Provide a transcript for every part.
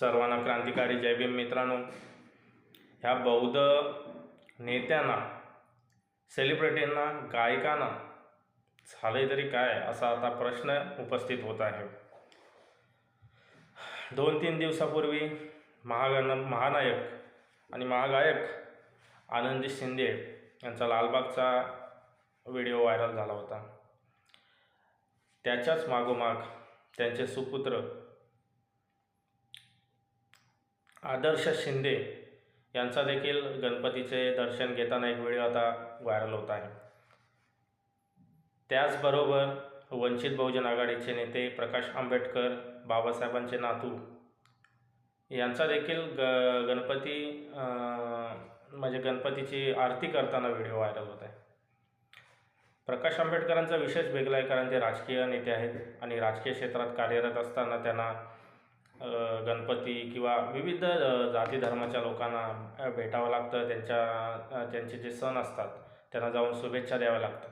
सर्वांना क्रांतिकारी. जय भीम मित्रांनो. ह्या बौद्ध नेत्यांना सेलिब्रिटींना गायकांना झाले तरी काय असा आता प्रश्न उपस्थित होत आहे. दोन तीन दिवसापूर्वी महागण महानायक आणि महागायक आनंदी शिंदे यांचा लालबागचा व्हिडिओ व्हायरल झाला होता. त्याच्याच मागोमाग त्यांचे सुपुत्र आदर्श शिंदे यांचा देखील गणपतीचे दर्शन घेताना एक व्हिडिओ आता व्हायरल होत आहे. त्याचबरोबर वंचित बहुजन आघाडीचे नेते प्रकाश आंबेडकर बाबासाहेबांचे नातू यांचा देखील ग गणपती म्हणजे गणपतीची आरती करताना व्हिडिओ व्हायरल होत आहे. प्रकाश आंबेडकरांचा विशेष वेगळा आहे कारण ते राजकीय नेते आहेत आणि राजकीय क्षेत्रात कार्यरत असताना त्यांना गणपती किंवा विविध जाती धर्माच्या लोकांना भेटावं लागतं. त्यांच्या त्यांचे जे सण असतात त्यांना जाऊन शुभेच्छा द्याव्या लागतात.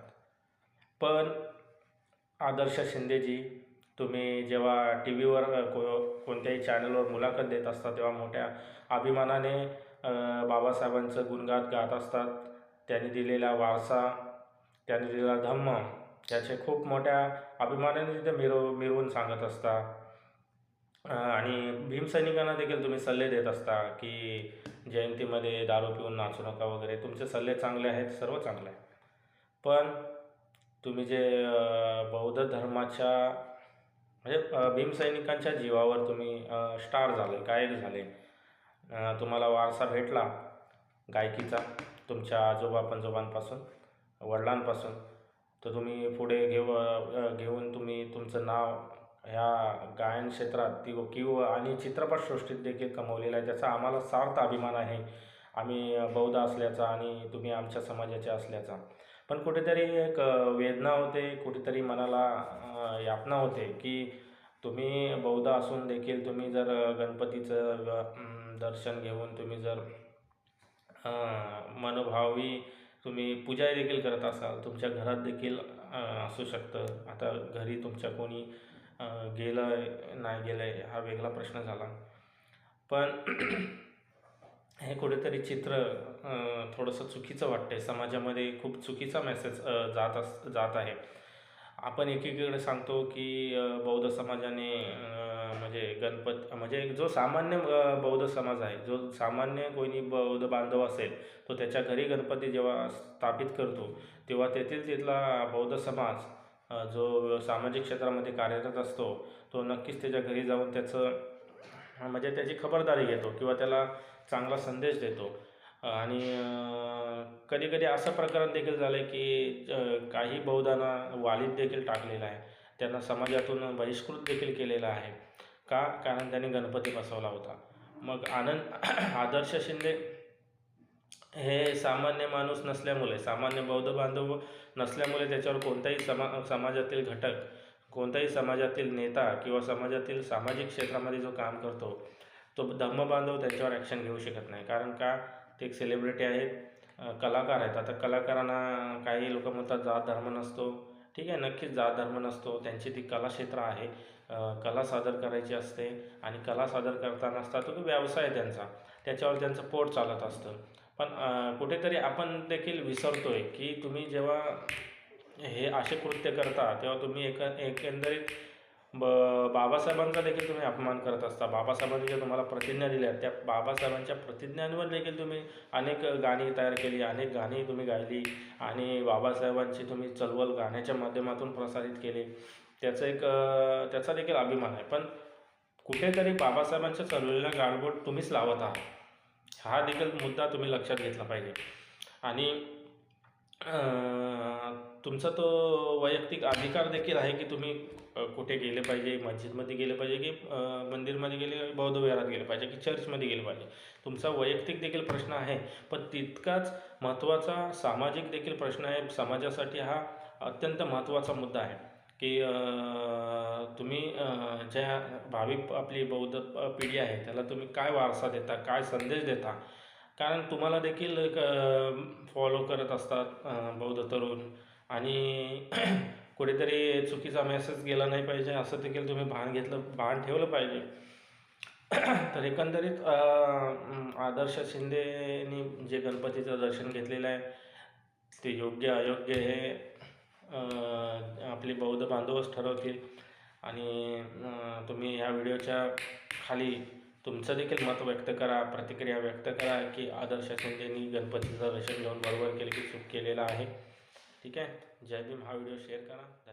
पण आदर्श शिंदेजी तुम्ही जेव्हा टी व्हीवर को कोणत्याही चॅनलवर मुलाखत देत असता तेव्हा मोठ्या अभिमानाने बाबासाहेबांचं गुणगात गात असतात. त्यांनी दिलेला वारसा त्यांनी दिलेला धम्म याचे खूप मोठ्या अभिमानाने तिथे मिरव मिरवून सांगत असता आणि भीमसैनिकांना देखील तुम्ही सल्ले देत असता की जयंतीमध्ये दारू पिऊन नाचू नका वगैरे. तुमचे सल्ले चांगले आहेत सर्व चांगले आहे पण तुम्ही जे बौद्ध धर्माच्या म्हणजे भीमसैनिकांच्या जीवावर तुम्ही स्टार झाले गायक झाले. तुम्हाला वारसा भेटला गायकीचा तुमच्या आजोबा पंजोबांपासून वडिलांपासून. तर तुम्ही पुढे घेऊ घेऊन तुम्ही तुमचं नाव ह्या गायन क्षेत्रात ती किंवा आणि चित्रपटसृष्टीत देखील कमवलेला आहे. त्याचा आम्हाला सार्थ अभिमान आहे. आम्ही बौद्ध असल्याचा आणि तुम्ही आमच्या समाजाचे असल्याचा. पण कुठेतरी एक वेदना होते कुठेतरी मनाला यातना होते की तुम्ही बौद्ध असून देखील तुम्ही जर गणपतीचं दर्शन घेऊन तुम्ही जर मनोभावी तुम्ही पूजा देखील करत असाल तुमच्या घरात देखील असू शकतं. आता घरी तुमच्या कोणी गेलं गेलं नाही गेलं आहे हा वेगळा प्रश्न झाला. पण हे कुठेतरी चित्र थोडंसं चुकीचं वाटतं आहे समाजामध्ये खूप चुकीचा मेसेज जात अस जात आहे. आपण एकीकडे सांगतो की बौद्ध समाजाने म्हणजे गणपत म्हणजे जो सामान्य बौद्ध समाज आहे जो सामान्य कोणी बौद्ध बांधव असेल तो त्याच्या घरी गणपती जेव्हा स्थापित करतो तेव्हा तेथील तिथला बौद्ध समाज जो सामाजिक क्षेत्रामध्ये कार्यरत असतो तो नक्कीच त्याच्या घरी जाऊन त्याचं म्हणजे त्याची खबरदारी घेतो किंवा त्याला चांगला संदेश देतो. आणि कधी कधी असं प्रकरण देखील झालं आहे की काही बौद्धांना वालीत देखील टाकलेलं आहे. त्यांना समाजातून बहिष्कृत देखील केलेला आहे. का? कारण त्यांनी गणपती बसवला होता. मग आनंद आदर्श शिंदे हे सामान्य माणूस नसल्यामुळे सामान्य बौद्ध बांधव नसल्यामुळे त्याच्यावर कोणताही समा समाजातील घटक कोणताही समाजातील नेता किंवा समाजातील सामाजिक क्षेत्रामध्ये जो काम करतो तो धम्म बांधव त्यांच्यावर ॲक्शन घेऊ शकत नाही. कारण का? ते एक सेलिब्रिटी आहेत कलाकार आहेत. आता कलाकारांना काही लोक म्हणतात जात धर्म नसतो. ठीक आहे नक्कीच जात धर्म नसतो. त्यांची ती कलाक्षेत्र आहे. कला सादर करायची असते आणि कला सादर करताना असता तो व्यवसाय आहे त्यांचा. त्याच्यावर त्यांचं पोट चालत असतं. पण कुठेतरी आपण देखील विसरतो आहे की तुम्ही जेव्हा हे असे कृत्य करता तेव्हा तुम्ही एक एकंदरीत ब बाबासाहेबांचा देखील तुम्ही अपमान करत असता. बाबासाहेबांनी ज्या तुम्हाला प्रतिज्ञा दिल्या त्या बाबासाहेबांच्या प्रतिज्ञांवर देखील तुम्ही अनेक गाणी तयार केली अनेक गाणी तुम्ही गायली आणि बाबासाहेबांची तुम्ही चळवळ गाण्याच्या माध्यमातून प्रसारित केली. त्याचं एक त्याचा देखील अभिमान आहे. पण कुठेतरी बाबासाहेबांच्या चळवळीला गाणबोट तुम्हीच लावत आहात. हा देखील मुद्दा तुम्ही लक्षात घेतला पाहिजे. आणि तुमचा तो वैयक्तिक अधिकार देखील आहे की तुम्ही कुठे गेले पाहिजे मस्जिदमध्ये गेले पाहिजे की मंदिरमध्ये गेले बौद्ध विहारात गेले पाहिजे की चर्चमध्ये गेले पाहिजे? तुमचा वैयक्तिक देखील प्रश्न आहे पण तितकाच महत्त्वाचा सामाजिक देखील प्रश्न आहे समाजासाठी हा अत्यंत महत्त्वाचा मुद्दा आहे. की तुम्ही ज्या भावी आपली बौद्ध पिढी आहे त्याला तुम्ही काय वारसा देता काय संदेश देता? कारण तुम्हाला देखील एक फॉलो करत असतात बौद्ध तरुण. आणि कुठेतरी चुकीचा मेसेज गेला नाही पाहिजे असं देखील तुम्ही भान घेतलं भान ठेवलं पाहिजे. तर एकंदरीत आदर्श शिंदेनी जे गणपतीचं दर्शन घेतलेलं आहे ते योग्य अयोग्य हे आपले बौद्ध बांधवच ठरवतील. आणि तुम्ही ह्या व्हिडिओच्या खाली तुमचं देखील मत व्यक्त करा प्रतिक्रिया व्यक्त करा की आदर्श शिंदेनी गणपतीचं दर्शन घेऊन बरोबर केलं की चूक केलेलं आहे. ठीक आहे? जय भीम. हा व्हिडिओ शेअर करा.